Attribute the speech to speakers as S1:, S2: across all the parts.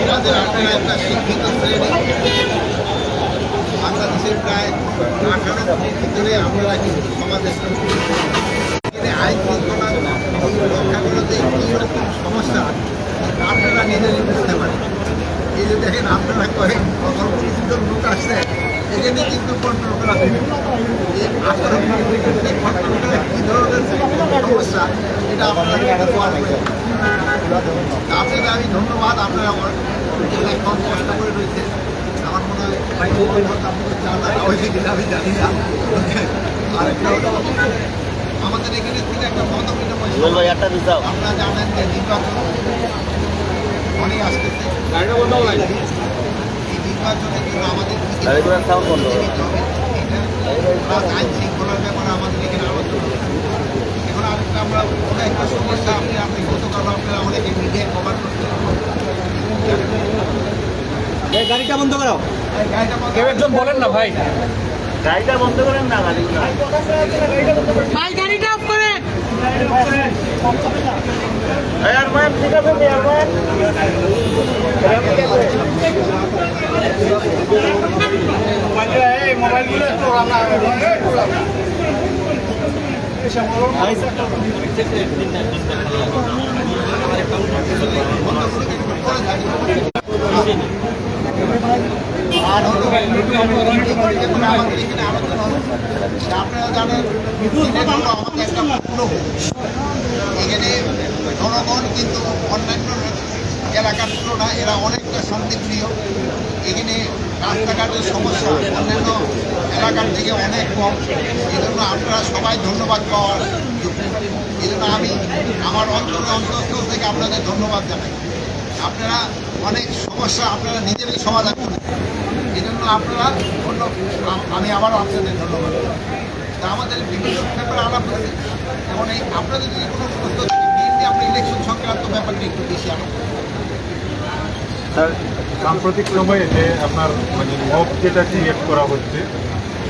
S1: আমাদের শিক্ষিত শ্রেণি বাংলাদেশের প্রায় আঠারো আপনারা কিন্তু সমাজের এখানে আইন শৃঙ্খলা রক্ষা করাতে কী রকম সমস্যা আপনারা নিজেরাই বুঝতে পারেন এই যে দেখেন আপনারা কয়েক অল্প কিছুজন লোক আসছে এখানে কিন্তু কন্ট্রোল করা যায় না। এই আঠারো কোটি ভিতরে কন্ট্রোল করা কী ধরনের সমস্যা এটা আপনাকে আমি ধন্যবাদ আপনারা আমার। কষ্ট করে রয়েছে। আমার মনে হয় আমি জানি না। আরেকটা হলো আমাদের এখানে থেকে একটা
S2: একটা দিতাও
S1: আপনারা জানেন যে নির্বাচন অনেক আসতেছে। এই নির্বাচনে কিন্তু আমাদের কি কি
S2: গাড়িগুলো সাউন্ড বন্ধ করো।
S1: নিতে হবে, এটা প্লাস আইন শৃঙ্খলার ব্যাপারে আমাদের এখানে আলোচনা হচ্ছে। এখন আরেকটা আমরা কোনো একটা সমস্যা আপনি আপনি গতকাল আপনারা অনেকে মিডিয়ায় কভার করতে
S3: গাড়িটা বন্ধ করো।
S4: কেউ একজন বলেন না ভাই।
S2: গাড়িটা বন্ধ করেন না
S5: ভাই গাড়িটা অফ করেন।
S2: এই ঠিক আছে
S4: মোবাইলগুলো
S1: আর আপনারা জানেন একটা এখানে জনগণ কিন্তু অন্যান্য এলাকার তুলনায় এরা অনেকটা শান্তিপ্রিয় এখানে রাস্তাঘাটের সমস্যা অন্যান্য এলাকার থেকে অনেক কম এই জন্য আপনারা সবাই ধন্যবাদ পাওয়ার এই আমি আমার অন্তর অন্তঃস্থল থেকে আপনাদের ধন্যবাদ জানাই আপনারা অনেক সমস্যা আপনারা নিজেরাই সমাধান করেন এই জন্য আপনারা ধন্য আম- আবারও আপনাদের ধন্যবাদ তা আমাদের বিভিন্ন ব্যাপারে আলাপ হয়েছে যেমন এই আপনাদের যদি কোনো প্রশ্ন থাকে মেইনলি আমরা ইলেকশন সংক্রান্ত ব্যাপারটা একটু বেশি আলাপ
S6: সাম্প্রতিক সময়ে যে আপনার মানে মব যেটা ক্রিয়েট করা হচ্ছে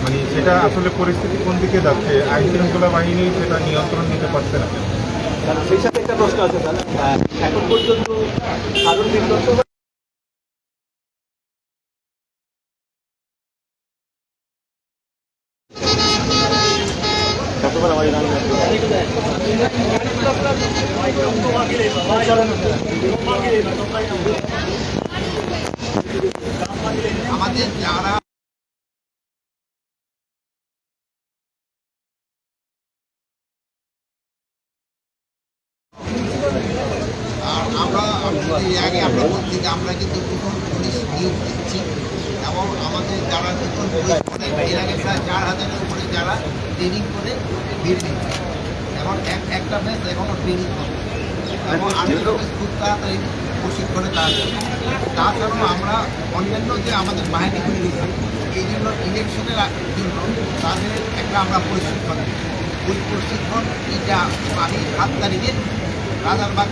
S6: মানে সেটা আসলে পরিস্থিতি কোন দিকে যাচ্ছে? আইন শৃঙ্খলা বাহিনী সেটা নিয়ন্ত্রণ নিতে পারছে না।
S3: সেই সাথে একটা প্রশ্ন আছে স্যার এখন পর্যন্ত সাধারণ
S1: আমাদের যারা এই আগে আমরা বলছি যে আমরা কিন্তু নতুন পুলিশ নিয়োগ দিচ্ছি এবং আমাদের যারা নতুন পুলিশ করে এর আগে প্রায় চার হাজারের উপরে যারা ট্রেনিং করে বের দিচ্ছে এখন এক একটা ব্যাচ এখনও ট্রেনিং করে এবং আরেকটা ব্যাচ খুব তাড়াতাড়ি প্রশিক্ষণে তারা। তাছাড়াও আমরা অন্যান্য যে আমাদের বাহিনীগুলি রয়েছে এই জন্য ইলেকশনের জন্য তাদের একটা আমরা প্রশিক্ষণ। ওই প্রশিক্ষণ এটা আমি সাত তারিখে রাজারবাগ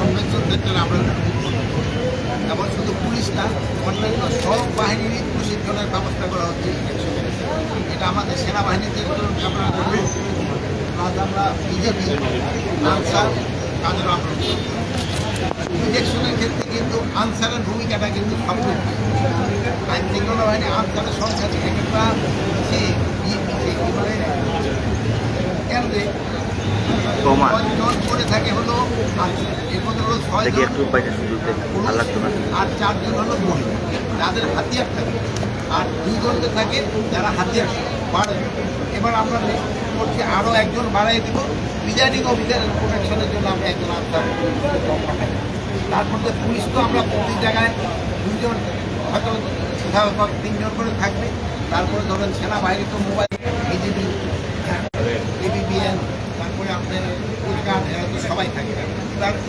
S1: কনভেনশন সেন্টারে আমরা এবং শুধু পুলিশ না অন্যান্য সব বাহিনীরই প্রশিক্ষণের ব্যবস্থা করা হচ্ছে এটা আমাদের সেনাবাহিনীতে আমরা প্লাস আমরা বিজেপি আনসার তাদেরও আমরা। ইলেকশনের ক্ষেত্রে কিন্তু আনসারের ভূমিকাটা কিন্তু সবচেয়ে আইন শৃঙ্খলা বাহিনী আনসারের সংখ্যা একটা সে কেন্দ্রে
S2: প্রমাণ
S1: থাকে হলো আনসার হলো ছয়
S2: দেখি একটু বাইরে শুধু ভালো লাগতো না।
S1: আর চারজন হলো মহিলা। যাদের হাতিয়ার থাকে আর দুজনকে থাকে যারা হাতিয়ার। বাড়ে। এবার আমরা করছি আরও একজন বাড়াই দিব। প্রিজাইডিং অফিসারের প্রোটেকশনের জন্য আমরা একজন আনসার পাঠাই তার মধ্যে পুলিশ তো আমরা প্রতি জায়গায় দুজন হয়তো তিনজন করে থাকবে। তারপরে ধরেন সেনাবাহিনী তো মোবাইল বিজেপি এবিবিএন তারপরে আপনার কোস্টগার্ড এরা তো সবাই থাকে তার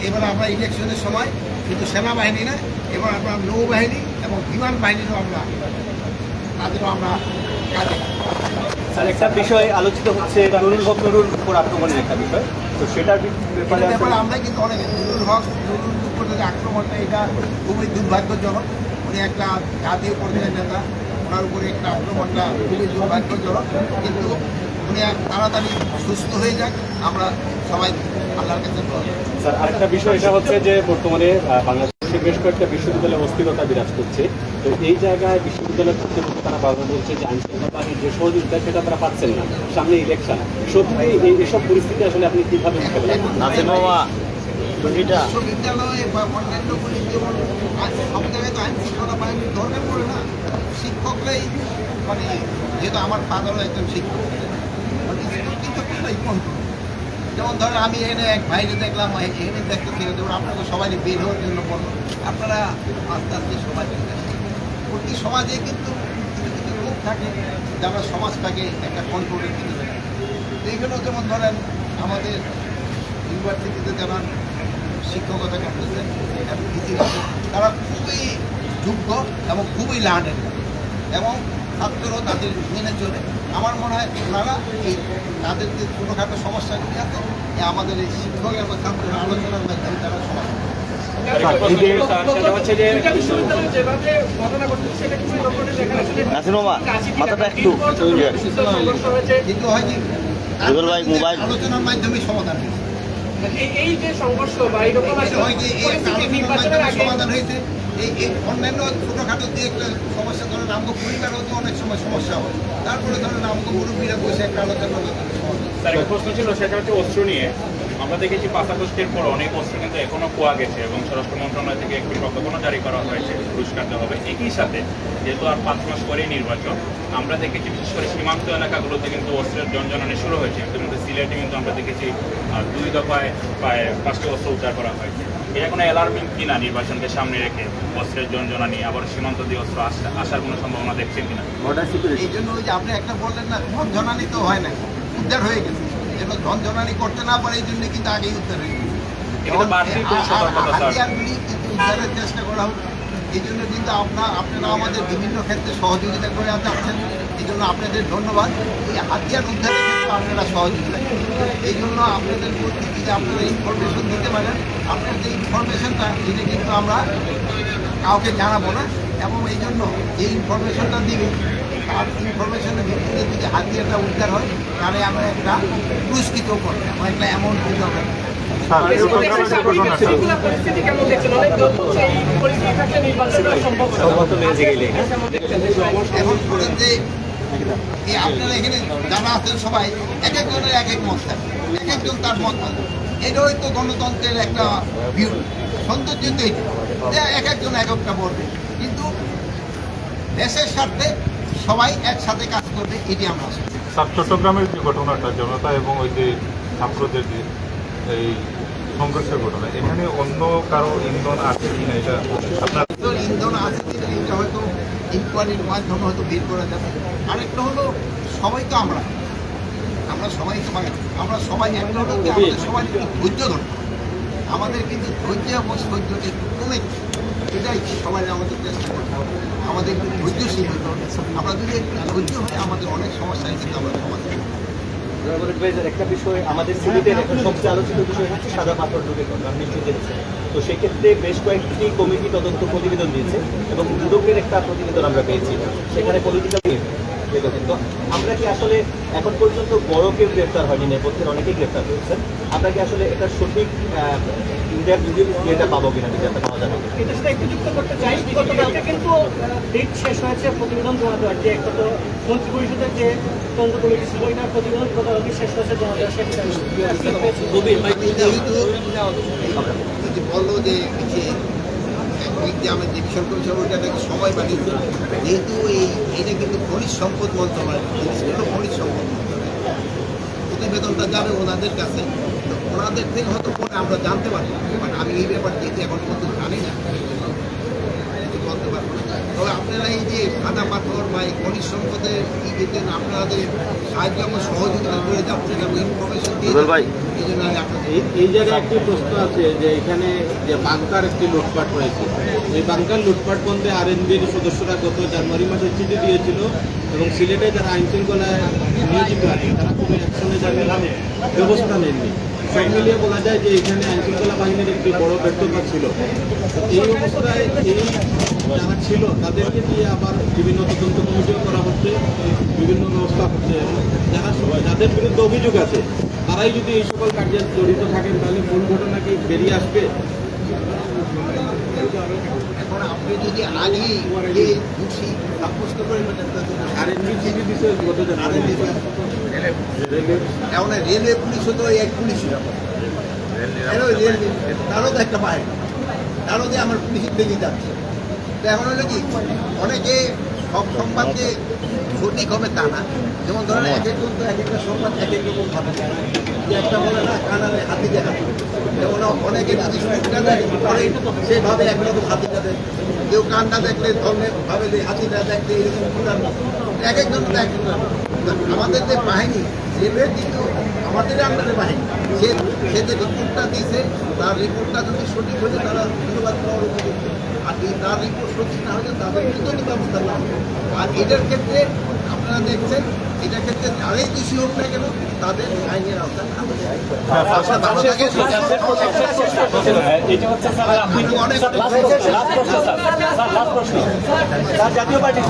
S1: এবার আমরা ইলেকশনের সময় শুধু সেনাবাহিনী না এবার আমরা নৌবাহিনী এবং বিমান বাহিনীরও আমরা তাদেরও আমরা কাজে
S3: স্যার একটা বিষয় আলোচিত হচ্ছে নুরুল হক নুরুল উপর আক্রমণের একটা বিষয়। তো সেটার ব্যাপারে
S1: আমরা কিন্তু অনেক নুরুল হক নুরুল উপর যে আক্রমণটা এটা খুবই দুর্ভাগ্যজনক। উনি একটা জাতীয় পর্যায়ের নেতা ওনার উপরে একটা আক্রমণটা খুবই দুর্ভাগ্যজনক। কিন্তু উনি তাড়াতাড়ি সুস্থ হয়ে যাক। আমরা সবাই আল্লাহর কাছে
S3: স্যার আরেকটা বিষয় এটা হচ্ছে যে বর্তমানে বাংলাদেশে বেশ কয়েকটা বিশ্ববিদ্যালয়ে অস্থিরতা বিরাজ করছে। তো এই জায়গায় বিশ্ববিদ্যালয় কর্তৃপক্ষ তারা বারবার বলছে যে আইনশৃঙ্খলা বাহিনীর যে সহযোগিতা সেটা তারা পাচ্ছেন না। সামনে ইলেকশন সত্যি এই এসব পরিস্থিতি আসলে আপনি কীভাবে
S1: বিশ্ববিদ্যালয়ে বা অন্যান্য যেমন আইন- সব জায়গায় তো আইন বাহিনীর দরকার পড়ে না। শিক্ষকরাই মানে যেহেতু আমার ফাদারও একজন শিক্ষক। কন্ট্রোল যেমন ধরেন আমি এখানে এক বাইরে দেখলাম এখানে দেখতে থেকে যেমন আপনাকে সবাই বের হওয়ার জন্য বলল আপনারা আস্তে আস্তে সবাই। প্রতি সমাজে কিন্তু কিছু কিছু লোক থাকে যারা সমাজটাকে একটা কন্ট্রোলের দিকে দেয় এইগুলো যেমন ধরেন আমাদের ইউনিভার্সিটিতে যারা শিক্ষকতা করতেছেন তারা খুবই যোগ্য এবং খুবই লার্নেড এবং ছাত্রও তাদের মেনে চলে। আমার মনে হয় ওনারা এই তাদের যে ছোটোখাটো সমস্যাগুলি আছে এ আমাদের এই শিক্ষক এবং ছাত্রের আলোচনার মাধ্যমে তারা সমাধান
S2: মাথাটা একটু
S1: কিন্তু হয় কি। আলোচনার মাধ্যমে সমাধান হয়েছে।
S5: এই এই যে সংঘর্ষ বা এইরকম
S1: হয় সমাধান হয়েছে। এই এই অন্যান্য ছোটোখাটো দিয়ে একটা সমস্যা ধরেন আমাকে পরিবারেও অনেক সময় সমস্যা হয়। তারপরে ধরেন আমাকে মুরব্বীরা বসে একটা
S7: স্যার, একটা প্রশ্ন ছিল, সেটা হচ্ছে অস্ত্র নিয়ে। আমরা দেখেছি পাঁচ পর অনেক অস্ত্র কিন্তু এখনও পাওয়া গেছে এবং স্বরাষ্ট্র মন্ত্রণালয় থেকে একটি প্রজ্ঞাপনও জারি করা হয়েছে, পুরস্কার দেওয়া হবে। একই সাথে, যেহেতু আর পাঁচ মাস পরেই নির্বাচন, আমরা দেখেছি, বিশেষ করে সীমান্ত এলাকাগুলোতে কিন্তু অস্ত্রের জনজনানি শুরু হয়েছে। ইতিমধ্যে সিলেটে কিন্তু আমরা দেখেছি দুই দফায় প্রায় পাঁচটি অস্ত্র উদ্ধার করা হয়েছে। এটা কোনো অ্যালার্মিং কিনা নির্বাচনকে সামনে রেখে? অস্ত্রের জনজনানি আবার সীমান্ত দিয়ে অস্ত্র আসার কোনো সম্ভাবনা দেখছেন কিনা?
S1: এই জন্য ওই যে আপনি একটা বললেন না ঝনঝনানি তো হয় না উদ্ধার হয়ে গেছে। যেন ঝনঝনানি করতে না পারে এই জন্য কিন্তু আগেই উদ্ধার হয়ে গেছে। হাতিয়ারগুলি কিন্তু উদ্ধারের চেষ্টা করা হোক। এই জন্য কিন্তু আপনার আপনারা আমাদের বিভিন্ন ক্ষেত্রে সহযোগিতা করে যাচ্ছেন এই জন্য আপনাদের ধন্যবাদ। এই হাতিয়ার উদ্ধারের ক্ষেত্রে আপনারা সহযোগিতা করেন। এই জন্য আপনাদের প্রতি যে আপনারা ইনফরমেশন দিতে পারেন আপনার যে ইনফরমেশনটা এটা কিন্তু আমরা কাউকে জানাব না এবং এই জন্য যে ইনফরমেশনটা দিবে তার ইনফরমেশনের ভিত্তিতে যদি হাতিয়ারটা উদ্ধার হয় তাহলে আমরা একটা পুরস্কৃত করব আমরা একটা অ্যামাউন্ট দিতে হবে এখন যে এই আপনারা এখানে যারা আছেন সবাই এক একজনের এক এক মত। থাকে এক একজন তার মত। থাকে এটাই তো গণতন্ত্রের একটা ভিউ সৌন্দর্য তো এটা এক একজন এক একটা বলবে। কিন্তু দেশের স্বার্থে সবাই একসাথে কাজ করবে এটি আমরা
S6: স্যার চট্টগ্রামের যে ঘটনাটা জনতা এবং ওই যে ছাত্রদের যে এই সংঘর্ষের ঘটনা এখানে অন্য কারও ইন্ধন আছে কিনা এটা আপনার
S1: ইন্ধন আছে কিনা এটা হয়তো ইনকোয়ারির মাধ্যমে হয়তো বের করা যাবে। আরেকটা হলো সবাই তো আমরা। আমরা সবাই তো আমরা সবাই একটা হলো আমাদের সবাই একটু ধৈর্য ধরতে আমাদের কিন্তু ধৈর্য এবং সহ্যটা একটু কমে। এটাই সবাই আমাদের চেষ্টা করতে হবে। আমাদের একটু ধৈর্যশীল হতে হবে। আমরা যদি একটু ধৈর্য হয়ে আমাদের অনেক সমস্যায় কিন্তু আমরা সমাধান
S3: একটা বিষয় আমাদের সিলেটের এখন সবচেয়ে আলোচিত বিষয় হচ্ছে সাদা পাথর ঘটনা আপনি নিশ্চয়ই জেনেছেন। তো সেক্ষেত্রে বেশ কয়েকটি কমিটি তদন্ত প্রতিবেদন দিয়েছে এবং দুদকের একটা প্রতিবেদন আমরা পেয়েছি। সেখানে পলিটিক্যাল তো আমরা কি আসলে এখন পর্যন্ত বড় কেউ গ্রেপ্তার হয়নি? নেপথ্যের অনেকেই গ্রেপ্তার হয়েছেন আমরা কি আসলে এটা সঠিক ইন্ডিয়ার যদি এটা পাবো কিনা যেটা পাওয়া যাবে?
S5: সাথে একটু যুক্ত করতে চাই। গতকালকে কিন্তু ডেট শেষ হয়েছে প্রতিবেদন জমা দেওয়ার যে একটা তো মন্ত্রী পরিষদের যে তদন্ত কমিটি ছিল এটার প্রতিবেদন গতকালকে শেষ হয়েছে জমা দেওয়ার সেটা
S1: যে বলল যে যে এই যে আমার যে ভীষণ কমিশন ওটা নাকি সময় বানিয়েছে যেহেতু এই এটা কিন্তু খনিজ সম্পদ মন্ত্রণালয় জিনিসগুলো খনিজ সম্পদ মন্ত্রণালয়। প্রতিবেদনটা যাবে ওনাদের কাছে, তো ওনাদের থেকে হয়তো পরে আমরা জানতে পারব, বাট আমি এই ব্যাপার যেহেতু এখন পর্যন্ত জানি না কিছু বলতে পারব। না তবে আপনারা এই যে সাদা পাথর বা এই খনিজ সম্পদের দিতেন আপনাদের সাহায্য এবং সহযোগিতা করে যাচ্ছেন এবং ইনফরমেশন দিয়ে
S2: ভাই।
S1: এই জন্য আমি
S8: এই জায়গায় একটি প্রশ্ন আছে যে এখানে যে বাংকার একটি লুটপাট হয়েছে এই বাংকার লুটপাট বন্ধে আরএনবির সদস্যরা গত জানুয়ারি মাসে চিঠি দিয়েছিল এবং সিলেটে যারা আইন শৃঙ্খলায় নিয়োজিত আছে তারা কোনো অ্যাকশনে যাবে ব্যবস্থা নেননি সব মিলিয়ে বলা যায় যে এখানে আইনশৃঙ্খলা বাহিনীর একটি বড় ব্যর্থতা ছিল। এই অবস্থায় এই যারা ছিল, তাদেরকে দিয়ে আবার বিভিন্ন তদন্ত কমিটিও করা হচ্ছে, বিভিন্ন ব্যবস্থা হচ্ছে। যারা যাদের বিরুদ্ধে অভিযোগ আছে, তারাই যদি এই সকল কার্যে জড়িত থাকেন, তাহলে মূল ঘটনা কি বেরিয়ে আসবে?
S1: এখন আপনি যদি আগে এই বুঝি সাব্যস্ত করে এখন রেলওয়ে পুলিশও তো এক পুলিশ তারও তো একটা পায় তারও যে আমার পুলিশের দিকে যাচ্ছে। তো এখন হলো কি অনেকে সব সংবাদ যে সঠিক হবে তা না। যেমন ধরেন এক একজন তো এক একটা সংবাদ এক এক রকম ভাবে। যে একটা বলে না কানালে হাতি দেখা। যেমন অনেকে দেয় পরে সেভাবে একরকম হাতিটা দেয় কেউ কানটা দেখলে ধর্মে ভাবে যে হাতিটা দেখলে এরকম এক একজন তো এক আমাদের যে বাহিনী রেলওয়ে কিন্তু আমাদের আন্ডারে বাহিনী সে সে যে রিপোর্টটা দিয়েছে তার রিপোর্টটা যদি সঠিক হলে তারা ধন্যবাদ পাওয়ার উপযুক্ত। এই তার রিপোর্ট সঠিক না হলে তাদের বিরুদ্ধে ব্যবস্থা নেওয়া আর এটার ক্ষেত্রে আপনারা দেখছেন এটার ক্ষেত্রে যারাই দোষী হোক না কেন তাদের আইনের আওতায়
S3: জাতীয় পার্টি